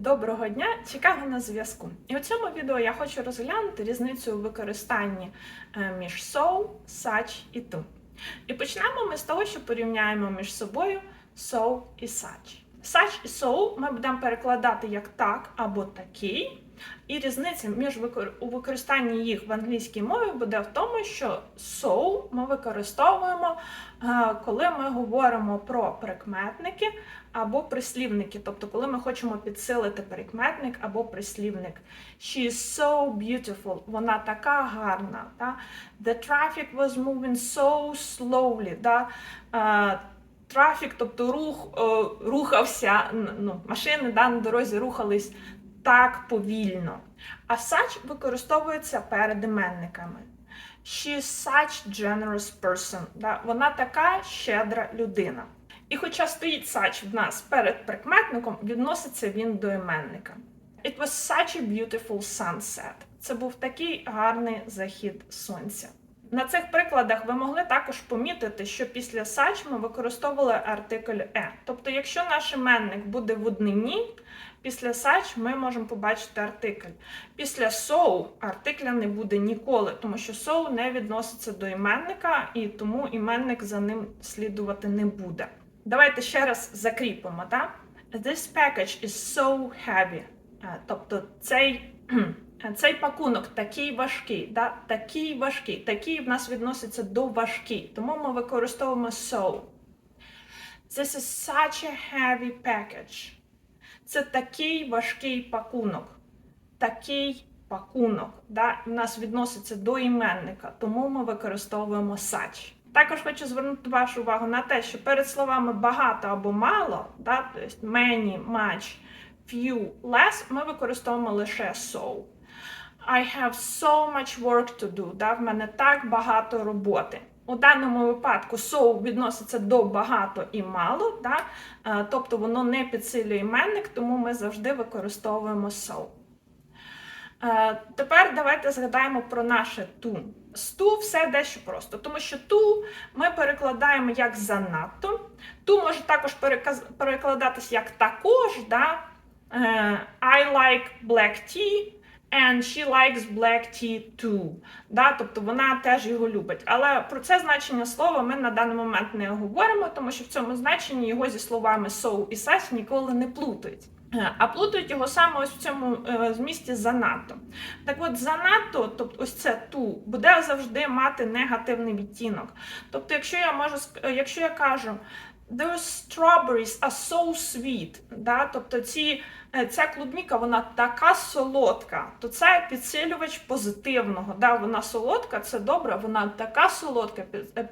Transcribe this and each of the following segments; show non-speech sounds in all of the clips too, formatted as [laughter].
Доброго дня, Чикаго на зв'язку. І у цьому відео я хочу розглянути різницю у використанні е, між so, such і to. І почнемо ми з того, що порівняємо між собою so і such. Such і so ми будемо перекладати як так або такий. І різниця між викор... у використанні їх в англійській мові буде в тому, що so ми використовуємо, е, коли ми говоримо про прикметники або прислівники, тобто, коли ми хочемо підсилити прикметник або прислівник. She is so beautiful, вона така гарна. The traffic was moving so slowly. Трафік, тобто рух, рухався, ну, машини да, на дорозі рухались так повільно. А such використовується перед іменниками. She is such generous person. Да? Вона така щедра людина. І хоча стоїть such в нас перед прикметником, відноситься він до іменника. It was such a beautiful sunset. Це був такий гарний захід сонця. На цих прикладах ви могли також помітити, що після such ми використовували артикль e. Тобто, якщо наш іменник буде в однині, після such ми можемо побачити артикль. Після so артикля не буде ніколи, тому що so не відноситься до іменника, і тому іменник за ним слідувати не буде. Давайте ще раз закріпимо, так? This package is so heavy. Е, Тобто цей, [clears throat] цей пакунок такий важкий, да? такий важкий, такий в нас відноситься до важкий, тому ми використовуємо so. This is such a heavy package. Це такий важкий пакунок. Такий пакунок. Да? В нас відноситься до іменника, тому ми використовуємо such. Також хочу звернути вашу увагу на те, що перед словами багато або мало, да? тобто many, much, few, less, ми використовуємо лише so. I have so much work to do. Да? В мене так багато роботи. У даному випадку so відноситься до багато і мало, да? Е, тобто воно не підсилює іменник, тому ми завжди використовуємо so. Е, Тепер давайте згадаємо про наше to. З to все дещо просто, тому що to ми перекладаємо як занадто. To може також перекладатись як також. Да? Е, I like black tea. And she likes black tea too. Да? Тобто вона теж його любить. Але про це значення слова ми на даний момент не говоримо, тому що в цьому значенні його зі словами so і such ніколи не плутають. Е, А плутають його саме ось в цьому е, змісті занадто. Так от, занадто, тобто ось це ту, буде завжди мати негативний відтінок. Тобто, якщо я можу е, якщо я кажу Those strawberries are so sweet, да? тобто ці, е, ця клубніка вона така солодка, то це підсилювач позитивного. Да? Вона солодка, це добре, вона така солодка, е,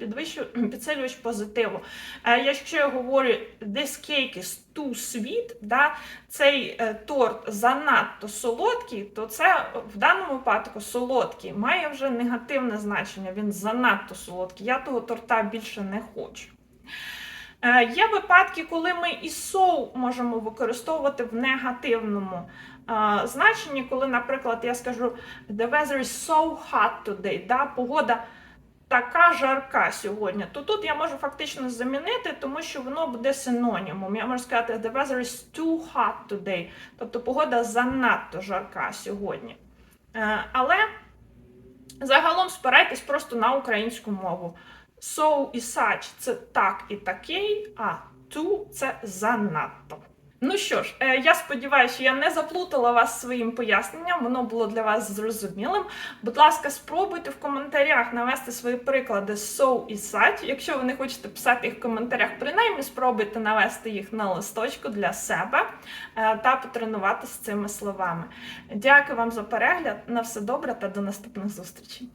підсилювач позитиву. Е, Якщо я говорю this cake is too sweet, да? цей торт занадто солодкий, то це в даному випадку солодкий має вже негативне значення. Він занадто солодкий. Я того торта більше не хочу. Е, Є випадки, коли ми і соу можемо використовувати в негативному е, значенні, коли, наприклад, я скажу The weather is so hot today, да? погода така жарка сьогодні, то тут я можу фактично замінити, тому що воно буде синонімом. Я можу сказати The weather is too hot today, тобто погода занадто жарка сьогодні. Е, Але загалом спирайтесь просто на українську мову. So і such це так і такий, а to це занадто. Ну що ж, е, я сподіваюся, що я не заплутала вас своїм поясненням, воно було для вас зрозумілим. Будь ласка, спробуйте в коментарях навести свої приклади so і such. Якщо ви не хочете писати їх в коментарях, принаймні спробуйте навести їх на листочку для себе е, та потренуватися цими словами. Дякую вам за перегляд. На все добре та до наступних зустрічей.